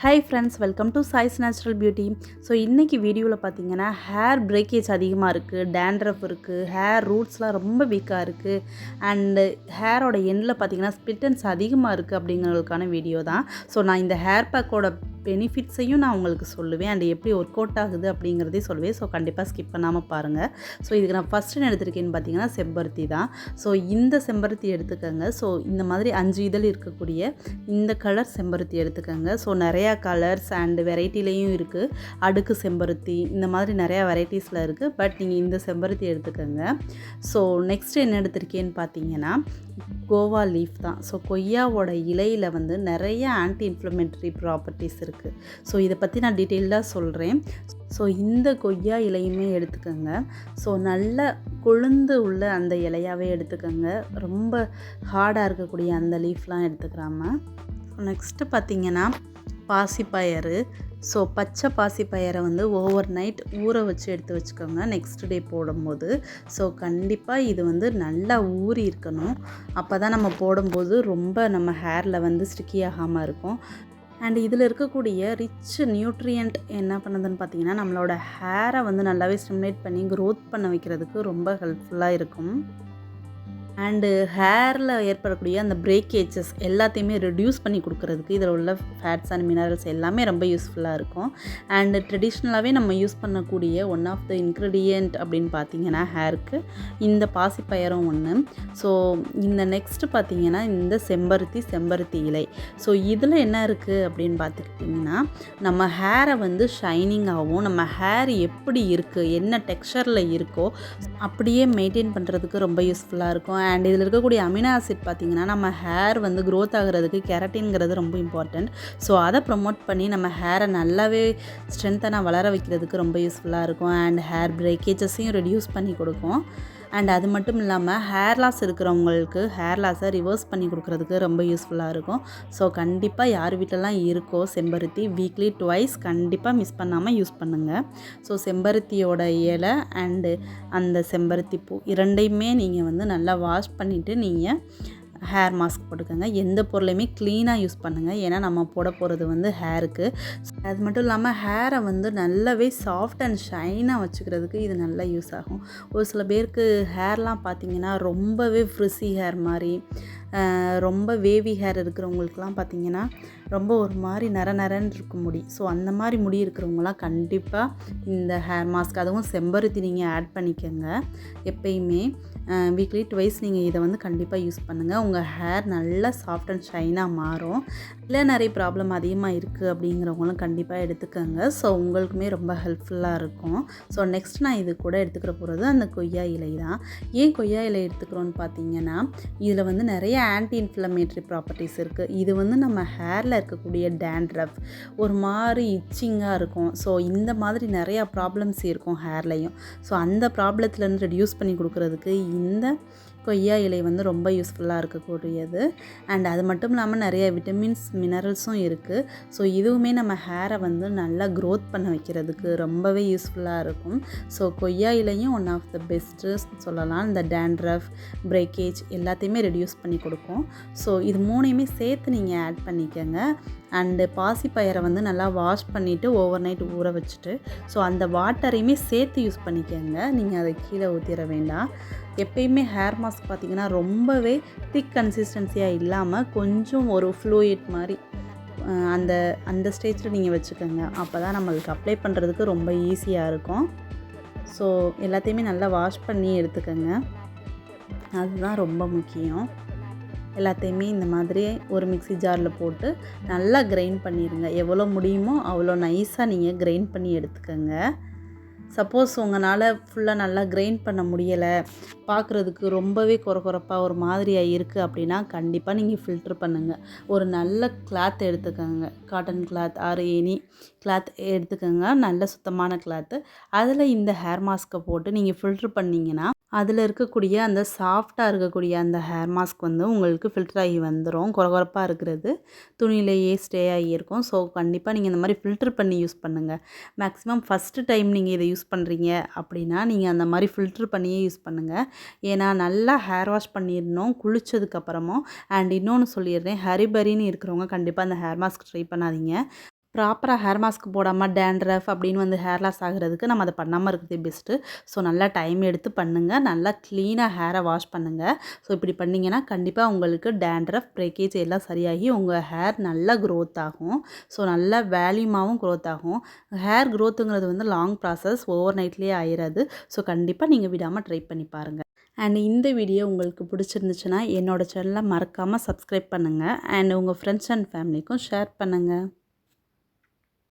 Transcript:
Hi friends welcome to choice natural beauty so இன்றைக்கி வீடியோவில் பார்த்தீங்கன்னா ஹேர் பிரேக்கேஜ் அதிகமாக இருக்குது டேண்ட்ரஃப் இருக்குது ஹேர் ரூட்ஸ்லாம் ரொம்ப வீக்காக இருக்குது அண்டு ஹேரோட எண்டில் பார்த்தீங்கன்னா ஸ்பிட்டன்ஸ் அதிகமாக இருக்குது அப்படிங்கிறதுக்கான வீடியோ தான். ஸோ நான் இந்த ஹேர் பேக்கோட பெனிஃபிட்ஸையும் நான் உங்களுக்கு சொல்லுவேன். அண்ட் எப்படி ஒர்க் அவுட் ஆகுது அப்படிங்கிறதையும் சொல்லுவேன். ஸோ கண்டிப்பாக ஸ்கிப் பண்ணாமல் பாருங்கள் ஸோ இதுக்கு நான் ஃபஸ்ட்டு எடுத்திருக்கேன்னு பார்த்தீங்கன்னா செம்பருத்தி தான். ஸோ இந்த செம்பருத்தி எடுத்துக்கோங்க. ஸோ இந்த மாதிரி அஞ்சு இதழ் இருக்கக்கூடிய இந்த கலர் செம்பருத்தி எடுத்துக்கோங்க. ஸோ நிறையா கலர்ஸ் அண்டு வெரைட்டிலையும் இருக்குது அடுக்கு செம்பருத்தி இந்த மாதிரி நிறையா வெரைட்டிஸில் இருக்குது பட் நீங்கள் இந்த செம்பருத்தி எடுத்துக்கோங்க. ஸோ நெக்ஸ்ட் என்ன எடுத்திருக்கேன்னு பார்த்தீங்கன்னா கோவா லீஃப் தான். ஸோ கொய்யாவோட இலையில் வந்து நிறைய ஆன்டி இன்ஃப்ளமெண்ட்ரி ப்ராப்பர்ட்டிஸ் இருக்குது ஸோ இதை பற்றி நான் டீட்டெயில்டாக சொல்கிறேன் ஸோ இந்த கொய்யா இலையுமே எடுத்துக்கோங்க. ஸோ நல்ல கொழுந்து உள்ள அந்த இலையாகவே எடுத்துக்கோங்க. ரொம்ப ஹார்டாக இருக்கக்கூடிய அந்த லீஃப்லாம் எடுத்துக்கிறாம. நெக்ஸ்ட்டு பார்த்திங்கன்னா பாசிப்பயறு. ஸோ பச்சை பாசிப்பயரை வந்து ஓவர் நைட் ஊற வச்சு எடுத்து வச்சுக்கோங்க. நெக்ஸ்ட் டே போடும்போது. ஸோ கண்டிப்பாக இது வந்து நல்லா ஊறி இருக்கணும். அப்போ தான் நம்ம போடும்போது ரொம்ப நம்ம ஹேரில் வந்து ஸ்டிக்கி ஆகாமல் இருக்கும். அண்ட் இதில் இருக்கக்கூடிய ரிச் நியூட்ரியண்ட் என்ன பண்ணுதுன்னு பார்த்தீங்கன்னா நம்மளோட ஹேரை வந்து நல்லாவே ஸ்டிமுலேட் பண்ணி க்ரோத் பண்ண வைக்கிறதுக்கு ரொம்ப ஹெல்ப்ஃபுல்லாக இருக்கும். அண்டு ஹேரில் ஏற்படக்கூடிய அந்த பிரேக்கேஜஸ் எல்லாத்தையுமே ரெடியூஸ் பண்ணி கொடுக்குறதுக்கு இதில் உள்ள ஃபேட்ஸ் அண்ட் மினரல்ஸ் எல்லாமே ரொம்ப யூஸ்ஃபுல்லாக இருக்கும். அண்டு ட்ரெடிஷ்னலாகவே நம்ம யூஸ் பண்ணக்கூடிய ஒன் ஆஃப் த இன்க்ரீடியண்ட் அப்படின்னு பார்த்தீங்கன்னா ஹேருக்கு. இந்த பாசிப்பயரும் ஒன்று ஸோ இந்த நெக்ஸ்ட்டு பார்த்தீங்கன்னா இந்த செம்பருத்தி செம்பருத்தி இலை. ஸோ இதில் என்ன இருக்குது அப்படின்னு பார்த்துக்கிட்டிங்கன்னா நம்ம ஹேரை வந்து ஷைனிங்காகவும் நம்ம ஹேர் எப்படி இருக்குது என்ன டெக்ஸ்சரில் இருக்கோ அப்படியே மெயின்டைன் பண்ணுறதுக்கு ரொம்ப யூஸ்ஃபுல்லாக இருக்கும். அண்ட் இதில் இருக்கக்கூடிய அமினோ ஆசிட் பார்த்திங்கன்னா நம்ம ஹேர் வந்து க்ரோத் ஆகிறதுக்கு கெரட்டின்ங்கிறது ரொம்ப இம்பார்ட்டண்ட் ஸோ அதை ப்ரொமோட் பண்ணி நம்ம ஹேரை நல்லாவே ஸ்ட்ரென்த்தனாக வளர வைக்கிறதுக்கு ரொம்ப யூஸ்ஃபுல்லாக இருக்கும். அண்ட் ஹேர் பிரேக்கேஜஸையும் ரெடியூஸ் பண்ணி கொடுக்கும். அண்ட் அது மட்டும் இல்லாமல் ஹேர் லாஸ் இருக்கிறவங்களுக்கு ஹேர் லாஸை ரிவர்ஸ் பண்ணி கொடுக்குறதுக்கு ரொம்ப யூஸ்ஃபுல்லாக இருக்கும். ஸோ கண்டிப்பாக யார் வீட்டிலலாம் இருக்கோ செம்பருத்தி வீக்லி டுவைஸ் கண்டிப்பாக மிஸ் பண்ணாமல் யூஸ் பண்ணுங்கள் ஸோ செம்பருத்தியோட இலை அண்டு அந்த செம்பருத்தி பூ இரண்டையுமே நீங்கள் வந்து நல்லா வாஷ் பண்ணிவிட்டு நீங்கள் ஹேர் மாஸ்க் போட்டுக்கோங்க. எந்த பொருளையுமே க்ளீனாக யூஸ் பண்ணுங்கள் ஏன்னா நம்ம போட போகிறது வந்து ஹேருக்கு. அது மட்டும் இல்லாமல் ஹேரை வந்து நல்லாவே சாஃப்ட் அண்ட் ஷைனாக வச்சுக்கிறதுக்கு இது நல்லா யூஸ் ஆகும். ஒரு சில பேருக்கு ஹேர்லாம் பார்த்திங்கன்னா ரொம்பவே ஃப்ரிஸி ஹேர் மாதிரி ரொம்ப வேவி ஹேர் இருக்கிறவங்களுக்குலாம் பார்த்திங்கன்னா ரொம்ப ஒரு மாதிரி நர நரன்னு இருக்கும் முடி. ஸோ அந்த மாதிரி முடி இருக்கிறவங்களாம் கண்டிப்பாக இந்த ஹேர் மாஸ்க் அதுவும் செம்பருத்தி நீங்கள் ஆட் பண்ணிக்கோங்க. எப்பயுமே வீக்லி டுவைஸ் நீங்கள் இதை வந்து கண்டிப்பாக யூஸ் பண்ணுங்கள் உங்கள் ஹேர் நல்லா சாஃப்ட் அண்ட் ஷைனாக மாறும். இல்லை நிறைய ப்ராப்ளம் அதிகமாக இருக்குது அப்படிங்கிறவங்களும் கண்டிப்பாக எடுத்துக்கோங்க. ஸோ உங்களுக்குமே ரொம்ப ஹெல்ப்ஃபுல்லாக இருக்கும். ஸோ நெக்ஸ்ட் நான் இது கூட எடுத்துக்கிற போகிறது அந்த கொய்யா இலை தான். ஏன் கொய்யா இலை எடுத்துக்கிறோன்னு பார்த்தீங்கன்னா இதில் வந்து நிறைய ஆன்டி இன்ஃப்ளமேட்ரி ப்ராப்பர்ட்டிஸ் இருக்குது இது வந்து நம்ம ஹேரில் இருக்கக்கூடிய டேண்ட்ரஃப் ஒரு மாதிரி இச்சிங்காக இருக்கும். ஸோ இந்த மாதிரி நிறையா ப்ராப்ளம்ஸ் இருக்கும் ஹேர்லையும் ஸோ அந்த ப்ராப்ளத்துலேருந்து ரெடியூஸ் பண்ணி கொடுக்குறதுக்கு இந்த கொய்யா இலை வந்து ரொம்ப யூஸ்ஃபுல்லாக இருக்கக்கூடியது. அண்ட் அது மட்டும் இல்லாமல் நிறைய விட்டமின்ஸ் மினரல்ஸும் இருக்குது ஸோ இதுவுமே நம்ம ஹேரை வந்து நல்லா க்ரோத் பண்ண வைக்கிறதுக்கு ரொம்பவே யூஸ்ஃபுல்லாக இருக்கும். ஸோ கொய்யா இலையும் ஒன் ஆஃப் த பெஸ்ட்டு சொல்லலாம். இந்த டேண்ட்ரஃப் பிரேக்கேஜ் எல்லாத்தையுமே ரெடியூஸ் பண்ணி கொடுக்கும். ஸோ இது மூணையுமே சேர்த்து நீங்கள் ஆட் பண்ணிக்கோங்க. அண்டு பாசிப்பயரை வந்து நல்லா வாஷ் பண்ணிவிட்டு ஓவர் நைட் ஊற வச்சுட்டு ஸோ அந்த வாட்டரையுமே சேர்த்து யூஸ் பண்ணிக்கோங்க. நீங்கள் அதை கீழே ஊற்றிட வேண்டாம். எப்பயுமே ஹேர் மாஸ்க் பார்த்திங்கன்னா ரொம்பவே திக் கன்சிஸ்டன்சியாக இல்லாமல் கொஞ்சம் ஒரு ஃப்ளூயிட் மாதிரி அந்த அந்த ஸ்டேஜில் நீங்கள் வச்சுக்கோங்க. அப்போ தான் நம்மளுக்கு அப்ளை பண்ணுறதுக்கு ரொம்ப ஈஸியாக இருக்கும். ஸோ எல்லாத்தையுமே நல்லா வாஷ் பண்ணி எடுத்துக்கோங்க. அதுதான் ரொம்ப முக்கியம். எல்லாத்தையுமே இந்த மாதிரி ஒரு மிக்சி ஜாரில் போட்டு நல்லா கிரைண்ட் பண்ணிடுங்க எவ்வளோ முடியுமோ அவ்வளோ நைஸாக நீங்கள் கிரைண்ட் பண்ணி எடுத்துக்கோங்க. சப்போஸ் உங்களால் ஃபுல்லாக நல்லா கிரைண்ட் பண்ண முடியலை பார்க்குறதுக்கு ரொம்பவே குறக்குறப்பாக ஒரு மாதிரியாக இருக்குது அப்படின்னா கண்டிப்பாக நீங்கள் ஃபில்ட்ரு பண்ணுங்கள் ஒரு நல்ல கிளாத் எடுத்துக்கோங்க. Cotton cloth or any cloth எடுத்துக்கோங்க. நல்ல சுத்தமான கிளாத்து அதில் இந்த ஹேர் மாஸ்க்கை போட்டு நீங்கள் ஃபில்ட்ரு பண்ணிங்கன்னா அதில் இருக்கக்கூடிய அந்த சாஃப்டாக இருக்கக்கூடிய அந்த ஹேர் மாஸ்க் வந்து உங்களுக்கு ஃபில்டர் ஆகி வந்துடும் குறகுறப்பாக இருக்கிறது. துணியிலேயே ஸ்டே ஆகி இருக்கும். ஸோ கண்டிப்பாக நீங்கள் இந்த மாதிரி ஃபில்டர் பண்ணி யூஸ் பண்ணுங்கள் மேக்ஸிமம் ஃபஸ்ட்டு டைம் நீங்கள் இதை யூஸ் பண்ணுறீங்க அப்படின்னா நீங்கள் அந்த மாதிரி ஃபில்டர் பண்ணியே யூஸ் பண்ணுங்கள் ஏன்னா நல்லா ஹேர் வாஷ் பண்ணிடணும் குளித்ததுக்கப்புறமும் அண்ட் இன்னொன்று சொல்லிடுறேன் ஹரிபரின்னு இருக்கிறவங்க கண்டிப்பாக அந்த ஹேர் மாஸ்க் ட்ரை பண்ணாதீங்க. ப்ராப்பராக ஹேர் மாஸ்க் போடாமல் டேண்ட்ரஃப் அப்படின்னு வந்து ஹேர் லாஸ் ஆகிறதுக்கு நம்ம அதை பண்ணாமல் இருக்கிறது பெஸ்ட்டு ஸோ நல்லா டைம் எடுத்து பண்ணுங்கள் நல்லா க்ளீனாக ஹேரை வாஷ் பண்ணுங்கள் ஸோ இப்படி பண்ணிங்கன்னா கண்டிப்பாக உங்களுக்கு டேண்ட்ரஃப் பிரேக்கேஜ் எல்லாம் சரியாகி உங்கள் ஹேர் நல்லா க்ரோத் ஆகும். ஸோ நல்லா வேல்யூமாகவும் க்ரோத் ஆகும். ஹேர் க்ரோத்துங்கிறது வந்து லாங் ப்ராசஸ் ஓவர் நைட்லேயே ஆயிடாது ஸோ கண்டிப்பாக நீங்கள் விடாமல் ட்ரை பண்ணி பாருங்கள் அண்ட் இந்த வீடியோ உங்களுக்கு பிடிச்சிருந்துச்சுன்னா என்னோட சேனலை மறக்காமல் சப்ஸ்கிரைப் பண்ணுங்கள் அண்ட் உங்கள் ஃப்ரெண்ட்ஸ் அண்ட் ஃபேமிலிக்கும் ஷேர் பண்ணுங்கள்